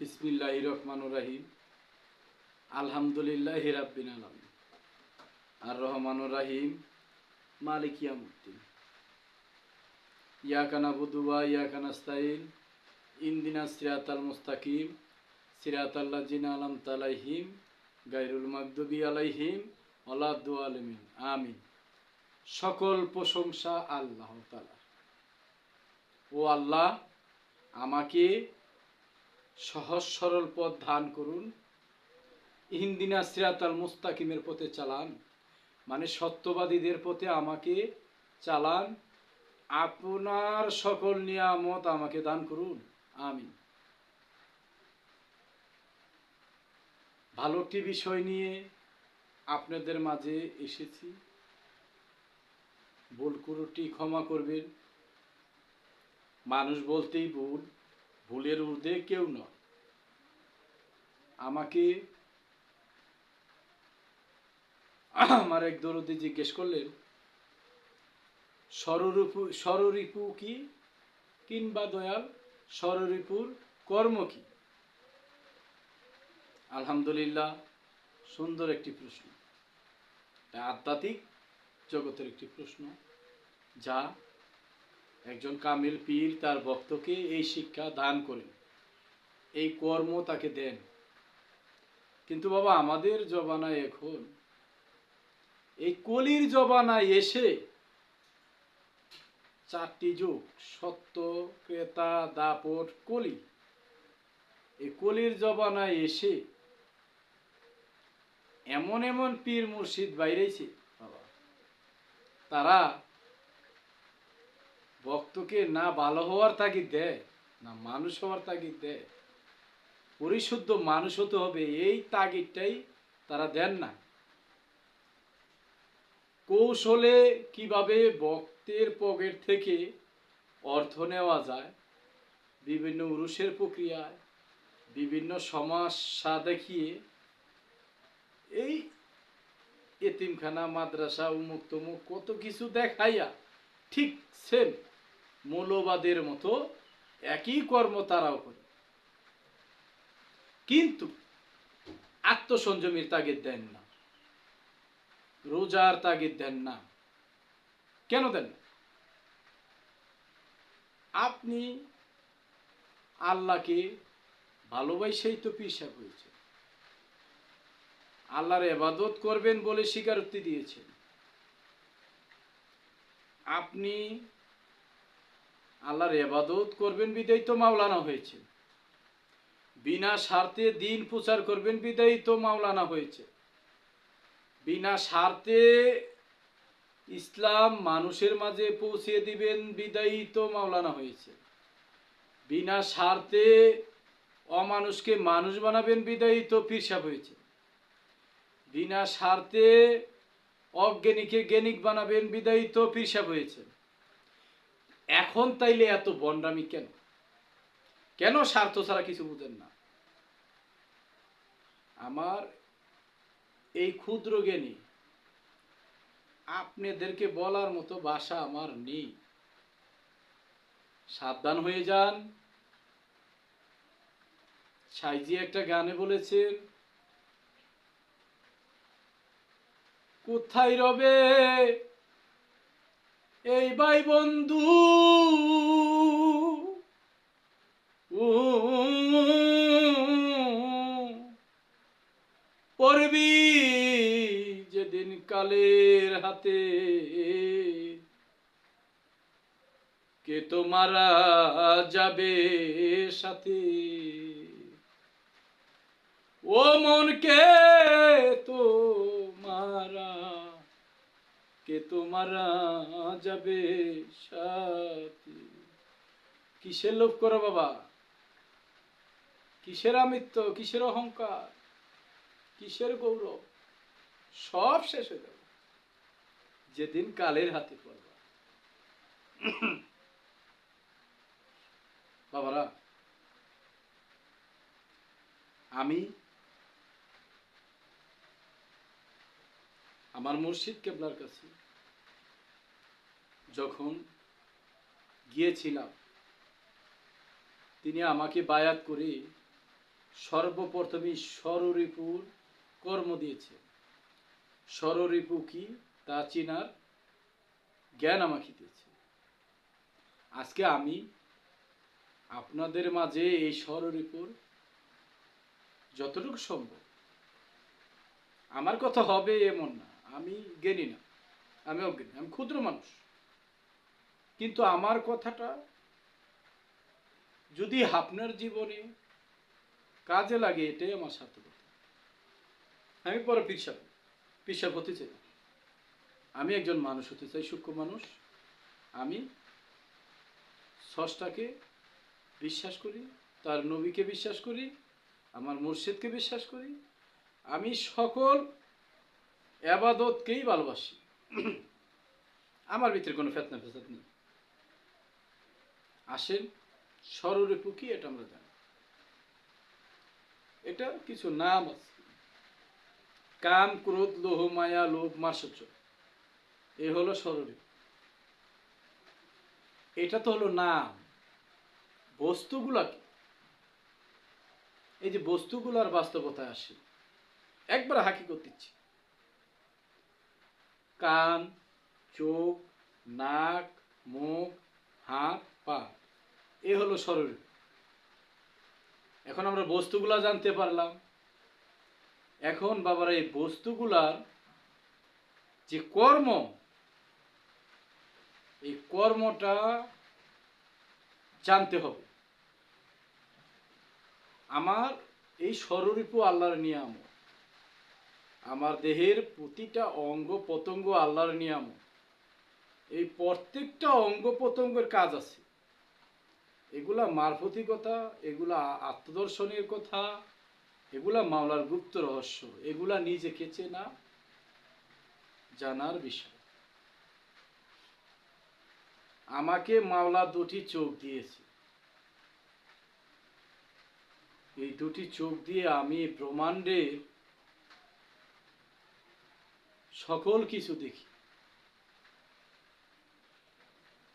বিসমিল্লাহ রহমান রাহিম। আলহামদুলিল্লাহ হিরাব্বিন আলম আর রহমান রাহিম, মালিক ইয়ামুদ্দিন ইয়াকানা বুদুয়া ইয়াকানা স্তাইন ইন্দিনা সিরাতাল মুস্তাকিম। সিরাতাল্লাহ জিন আলম তালাইহিম গাইরুল মাকদুবি আলাইহিম অলাদ্দু আলমিন আমিন। সকল প্রশংসা আল্লাহ তালা ও আল্লাহ, আমাকে সহজ সরল পথ ধান করুন। ইন্দিনা সিরাতাল মুস্তাকিমের পথে চালান। মানে সত্যবাদীদের পথে আমাকে চালান। আপনার সকল নিয়ামত আমাকে দান করুন। আমি ভালো একটি বিষয় নিয়ে আপনাদের মাঝে এসেছি। ভুল কুরুটি ক্ষমা করবেন। মানুষ বলতেই ভুল। ভুলের ঊর্ধ্বে কেউ নয়। আমাকে আমার এক দরদি জিজ্ঞেস করলেন সররিপু সররিপু কি কিংবা দয়াল সররিপুর কর্ম কি? আলহামদুলিল্লাহ, সুন্দর একটি প্রশ্ন। আধ্যাত্মিক জগতের একটি প্রশ্ন, যা একজন কামিল পীর তার ভক্তকে এই শিক্ষা দান করেন, এই কর্ম তাকে দেন। কিন্তু বাবা, আমাদের জবানায় এখন, এই কলির জবানায় এসে চারটি যুগ, সত্য, ক্রেতা, দাপট, কলি, এই কলির জবানায় এসে এমন এমন পীর মুর্শিদ বাইরেছে, বাবা। তারা ভক্তকে না ভালো হওয়ার তাগিদ দেয়, না মানুষ হওয়ার তাগিদ দেয়। পরিশুদ্ধ মানুষ হতে হবে, এই তাগিদটাই তারা দেন না। কৌশলে কীভাবে ভক্তের পকেট থেকে অর্থ নেওয়া যায়, বিভিন্ন উরুষের প্রক্রিয়ায়, বিভিন্ন সমস্যা দেখিয়ে, এই এতিমখানা, মাদ্রাসা উমুক তমুক কত কিছু দেখাইয়া ঠিক সেম মৌলবাদের মতো একই কর্ম তারাও করে। কিন্তু আত্মসংযমীর তাগিদ দেন না। রোজার তাগিদ দেন না। কেন দেন? আপনি আল্লাহকে ভালোবাসেই তো পিসাব হয়েছে আল্লাহর এবাদত করবেন বলে স্বীকারোক্তি দিয়েছেন। আপনি আল্লাহর এবাদত করবেন, বিদায়ী তো মাওলানা হয়েছে। বিনা স্বার্থে দিন প্রচার করবেন, বিদায়ী তো মাওলানা হয়েছে। বিনা স্বার্থে ইসলাম মানুষের মাঝে পৌঁছে দিবেন, বিদায়ী তো মাওলানা হয়েছে। বিনা স্বার্থে অমানুষকে মানুষ বানাবেন, বিদায়ী তো পিরসাব হয়েছে। বিনা স্বার্থে অজ্ঞানীকে জ্ঞানিক বানাবেন, বিদায়ী তো পিরসাব হয়েছে। এখন তাইলে এত বন্ডামি কেন? কেন স্বার্থ ছাড়া কিছু বুঝেন না? আমার এই ক্ষুদ্র জ্ঞানী, আপনাদেরকে বলার মতো ভাষা আমার নেই। সাবধান হয়ে যান। সাইজি একটা গানে বলেছেন, কোথায় রবে এই ভাই বন্ধু, পড়বি যেদিন কালের হাতে। কে তো মারা যাবে সাথে? ও মনকে তো মারা কে তো মারা যাবে সাথে কিসের লোভ করো বাবা? কিসের আমিত্ব? কিসের অহংকার? কিসের গৌরব? সব শেষ হয়ে যাবে। যেদিন কালের হাতে পড়বা। বাবারা, আমি আমার মুর্শিদ কেবলার কাছে। যখন গিয়েছিলাম, তিনি আমাকে বায়াত করে সর্বপ্রথমে স্বররিপুর কর্ম দিয়েছে। স্বররিপু কি তা চিনার জ্ঞান আমাকে দিয়েছে। আজকে আমি আপনাদের মাঝে এই স্বররিপুর যতটুকু সম্ভব। আমার কথা হবে এমন না। আমি জ্ঞানী না, আমি অজ্ঞানী, আমি ক্ষুদ্র মানুষ। কিন্তু আমার কথাটা যদি আপনার জীবনে কাজে লাগে, এটাই আমার সার্থকতা। আমি পরে পিসাব পিসাব হতে চাই আমি একজন মানুষ হতে চাই, সূক্ষ্ম মানুষ। আমি ষষ্ঠাকে বিশ্বাস করি, তার নবীকে বিশ্বাস করি, আমার মুর্শিদকে বিশ্বাস করি। আমি সকল আবাদতকেই ভালোবাসি। আমার ভিতরে কোনো ফেতনা ফেসাদ নেই। আসেন, স্বরূপু কি এটা আমরা জানি। এটা কিছু নাম আছে। কাম, ক্রোধ, লোহ, মায়া, লোভ মাসচ এ হলো স্বরূপ। এটা তো হলো নাম। বস্তুগুলা কি এই যে বস্তুগুলার বাস্তবতায় আসে। একবার হাকি করতেছি কান, চোখ, নাক, মুখ, হাত, পা। এ হলো শরীর। এখন আমরা বস্তুগুলা জানতে পারলাম। এখন বাবার, এই বস্তুগুলার যে কর্ম, এই কর্মটা জানতে হবে। আমার এই স্বরূপ আল্লাহর নিয়াম আমার দেহের প্রতিটা অঙ্গ প্রত্যঙ্গ আল্লাহর নিয়াম। এই প্রত্যেকটা অঙ্গ প্রত্যঙ্গের কাজ আছে। এগুলা মারফতি কথা, এগুলা আত্মদর্শনের কথা, এগুলা মামলার গুপ্ত রহস্য, এগুলা নিজেকে চেনা জানার বিষয়। আমাকে মাওলা দুটি চোখ দিয়েছে। এই দুটি চোখ দিয়ে আমি ব্রহ্মাণ্ডের সকল কিছু দেখি।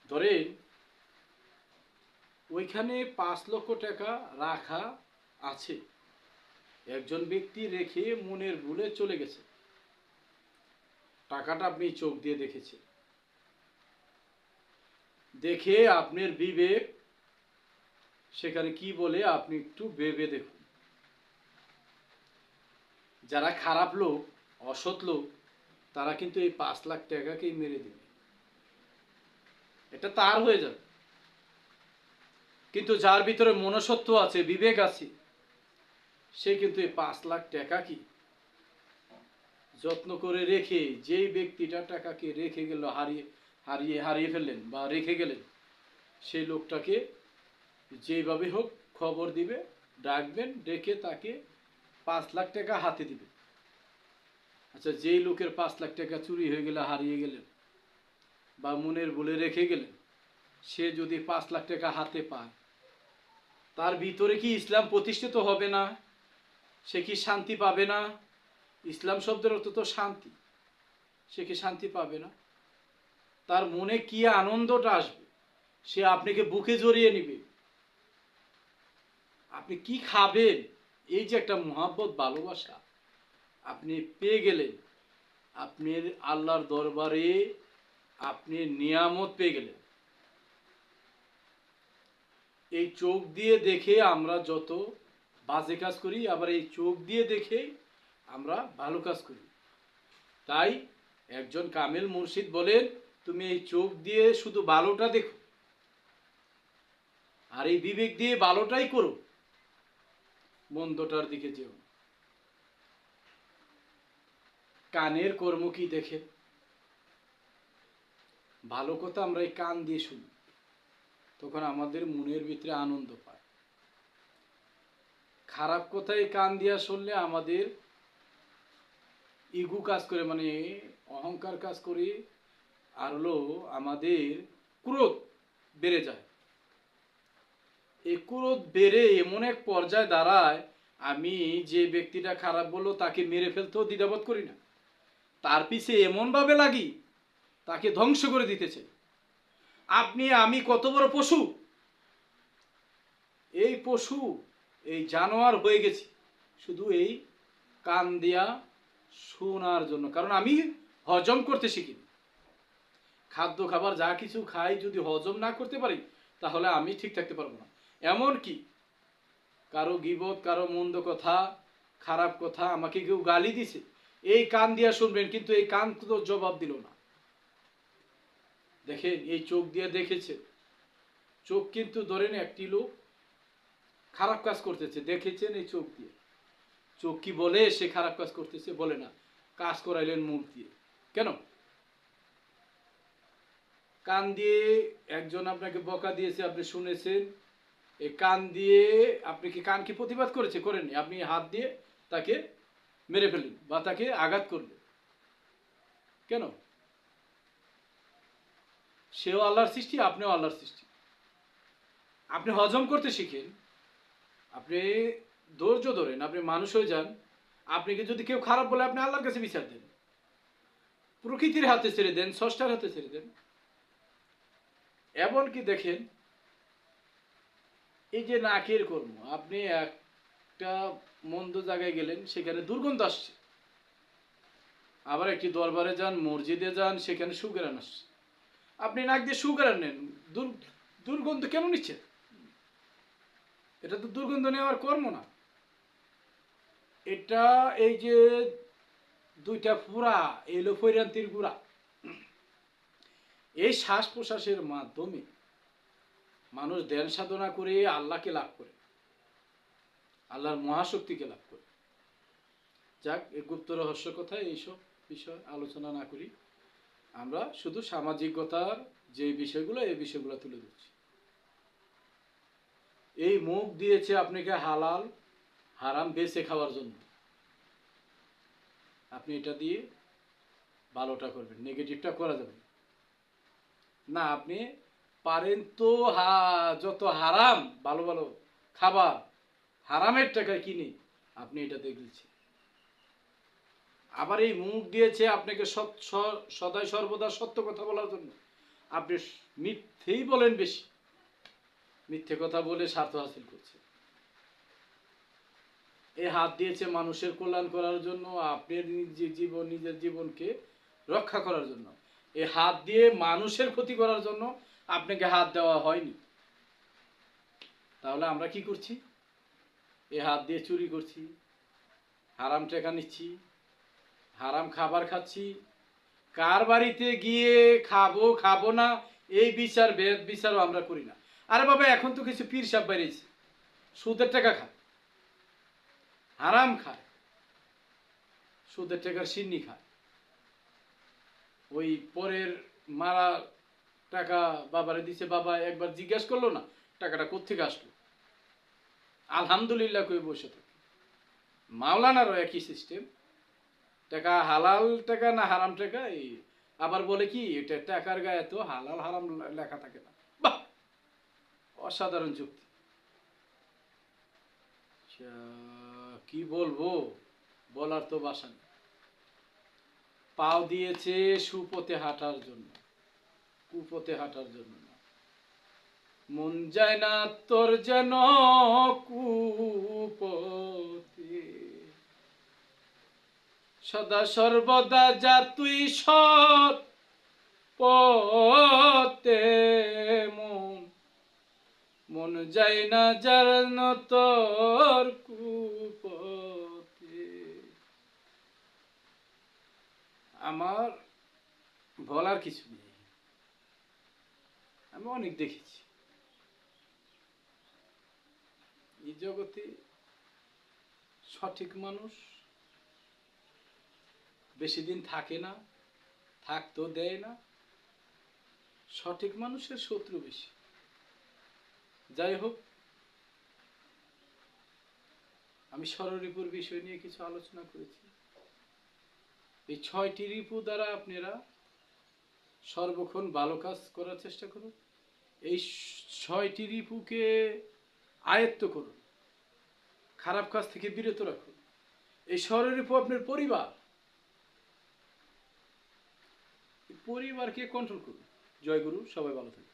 ধরেন, ওইখানে পাঁচ লক্ষ টাকা রাখা আছে। একজন ব্যক্তি রেখে মনের ভুলে চলে গেছে। টাকাটা আপনি চোখ দিয়ে দেখেছেন। দেখে আপনার বিবেক সেখানে কি বলে আপনি একটু ভেবে দেখুন। যারা খারাপ লোক, অসৎ লোক তারা কিন্তু এই পাঁচ লাখ টাকাকেই মেরে দেবে। এটা তার হয়ে যাবে। কিন্তু যার ভিতরে মনসত্ব আছে, বিবেক আছে, সে কিন্তু এই পাঁচ লাখ টাকা কি যত্ন করে রেখে, যেই ব্যক্তিটা টাকাকে রেখে গেল, হারিয়ে হারিয়ে হারিয়ে ফেললেন বা রেখে গেলেন, সেই লোকটাকে যেভাবে হোক খবর দিবে, ডাকবেন, ডেকে তাকে পাঁচ লাখ টাকা হাতে দিবে। আচ্ছা যেই লোকের পাঁচ লাখ টাকা চুরি হয়ে গেলে, হারিয়ে গেলেন বা মনের বলে রেখে গেলেন, সে যদি পাঁচ লাখ টাকা হাতে পায়, তার ভিতরে কি ইসলাম প্রতিষ্ঠিত হবে না? সে কি শান্তি পাবে না? ইসলাম শব্দের অর্থ তো শান্তি। সে কি শান্তি পাবে না? তার মনে কি আনন্দটা আসবে? সে আপনাকে বুকে জড়িয়ে নিবে। আপনি কি খাবেন? এই যে একটা মহাব্বত, ভালোবাসা। আপনি পেয়ে গেলেন। আপনি আল্লাহর দরবারে আপনি নিয়ামত পেয়ে গেলেন। এই চোখ দিয়ে দেখে আমরা যত বাজে কাজ করি, আবার এই চোখ দিয়ে দেখে আমরা ভালো কাজ করি। তাই একজন কামেল মুর্শিদ বলেন, তুমি এই চোখ দিয়ে শুধু ভালোটা দেখো। আর এই বিবেক দিয়ে ভালোটাই করো। মন্দটার দিকে যেও না। কানের কর্ম কি দেখে। ভালো কথা আমরা এই কান দিয়ে শুনি, তখন আমাদের মনের ভিতরে আনন্দ পায়। খারাপ কথায় কান দিয়া শুনলে আমাদের ইগু কাজ করে মানে অহংকার কাজ করে, আর হলো আমাদের ক্রোধ বেড়ে যায়। এই ক্রোধ বেড়ে এমন এক পর্যায়ে দাঁড়ায়, আমি যে ব্যক্তিটা খারাপ বলল তাকে মেরে ফেলতেও দ্বিধাবোধ করি না। তার পিছে এমনভাবে লাগি, তাকে ধ্বংস করে দিতেছে। আপনি, আমি কত বড় পশু? এই পশু, এই জানোয়ার হয়ে গেছি। শুধু এই কান দিয়া শোনার জন্য। কারণ আমি হজম করতে শিখিনি খাদ্য, খাবার, যা কিছু খাই, যদি হজম না করতে পারি, তাহলে আমি ঠিক থাকতে পারব না। এমন কি কারও গিবত, কারও মন্দ কথা, খারাপ কথা আমাকে কেউ গালি দিছে। এই কান দিয়া শুনবেন, কিন্তু এই কান তো জবাব দিল না। দেখেন, এই চোখ দিয়ে দেখেছে। চোখ কিন্তু ধরেন একটি লোক খারাপ কাজ করতেছে, দেখেছেন এই চোখ দিয়ে। চোখ কি বলে, সে খারাপ কাজ করতেছে, বলে না। কাজ করাইলেন মুখ দিয়ে। কেন? কান দিয়ে একজন আপনাকে বকা দিয়েছে, আপনি শুনেছেন। এই কান দিয়ে আপনি কি কান কি প্রতিবাদ করেছে? করেননি। আপনি হাত দিয়ে তাকে মেরে ফেললেন বা তাকে আঘাত করলেন। কেন? সেও আল্লাহর সৃষ্টি, আপনিও আল্লাহর সৃষ্টি। আপনি হজম করতে শিখেন, আপনি ধৈর্য ধরেন, আপনি মানুষ হয়ে যান, আপনাকে যদি কেউ খারাপ বলে, আপনি আল্লাহর কাছে বিচার দেন। প্রকৃতির হাতে ছেড়ে দেন, স্রষ্টার হাতে ছেড়ে দেন। এমনকি দেখেন, এই যে নাকের কর্ম, আপনি একটা মন্দ জায়গায় গেলেন, সেখানে দুর্গন্ধ আসছে। আবার একটি দরবারে যান, মসজিদে যান, সেখানে সুগেরান আসছে। আপনি নাক দিয়ে সুগেরান নেন দুর্গন্ধ কেন নিচ্ছেন? এটা তো দুর্গন্ধ নেওয়ার কর্ম না। এটা এই যে দুইটা ফুরা, এলো ফৈরান্তির গুড়া। এই শ্বাস প্রশ্বাসের মাধ্যমে মানুষ ধ্যান সাধনা করে আল্লাহকে লাভ করে। আল্লাহর মহাশক্তিকে লাভ করে। যাক এই গুপ্ত রহস্য কথা এইসব বিষয় আলোচনা না করি। আমরা শুধু সামাজিকতার যে বিষয়গুলো, এই বিষয়গুলো তুলে ধরছি। এই মুখ দিয়েছে আপনাকে হালাল, হারাম বেছে খাওয়ার জন্য। আপনি এটা দিয়ে ভালোটা করবেন, নেগেটিভটা করা যাবে। না, আপনি পারেন তো হা, যত হারাম, ভালো ভালো খাবার হারামের টাকায় কিনে আপনি এটা দেখেছেন। আবার এই মুখ দিয়েছে আপনাকে সৎ- স- সদাই সর্বদা সত্য কথা বলার জন্য। আপনি মিথ্যেই বলেন বেশি। মিথ্যে কথা বলে স্বার্থ হাসিল করছে এই হাত দিয়েছে মানুষের কল্যাণ করার জন্য, আপনার নিজের জীবন, নিজের জীবনকে রক্ষা করার জন্য। এই হাত দিয়ে মানুষের ক্ষতি করার জন্য আপনাকে হাত দেওয়া হয়নি। তাহলে আমরা কি করছি? এই হাত দিয়ে চুরি করছি, হারাম টাকা নিচ্ছি, হারাম খাবার খাচ্ছি। কার বাড়িতে গিয়ে খাব খাব না, এই বিচার, বেদ বিচারও আমরা করি না। আরে বাবা, এখন তো কিছু পীর সাপ বেরিয়েছে। সুদের টাকা খায়, হারাম খায়, সুদের টাকার সিন্নি খায়। ওই পরের মারা টাকা বাবারে দিছে, বাবা একবার জিজ্ঞেস করল না, টাকাটা কোথেকে আসলো? আলহামদুলিল্লাহ কই বসে থাকে। মাওলানারও একই সিস্টেম টাকা হালাল টাকা না হারাম টাকা এই আবার বলে কি এটা টাকার গায়ে তো হালাল হারাম লেখা থাকে না। বাহ! অসাধারণ যুক্তি। আচ্ছা, কি বলব? বলার তো বাসা নেই। পাও দিয়েছে সুপথে হাঁটার জন্য। কুপথে হাঁটার জন্য মন যায় না তোর যেন কুপতি। সদা সর্বদা যা তুই সৎ পথে মন। মন যায় না যার তোর কুপথে আমার বলার কিছু নেই। আমি অনেক দেখেছি। এই জগতে সঠিক মানুষ বেশি দিন থাকে না থাকতেও দেয় না। সঠিক মানুষের শত্রু বেশি। যাই হোক, আমি ষড়রিপুর বিষয় নিয়ে কিছু আলোচনা করেছি। এই ছয়টি রিপু দ্বারা আপনারা সর্বক্ষণ ভালো কাজ করার চেষ্টা করুন। এই ছয়টি রিপুকে আয়ত্ত করুন। খারাপ কাজ থেকে বিরত রাখুন। এই শহরের উপর আপনার পরিবার। পরিবারকে কন্ট্রোল করুন। জয়গুরু সবাই ভালো থাকুন।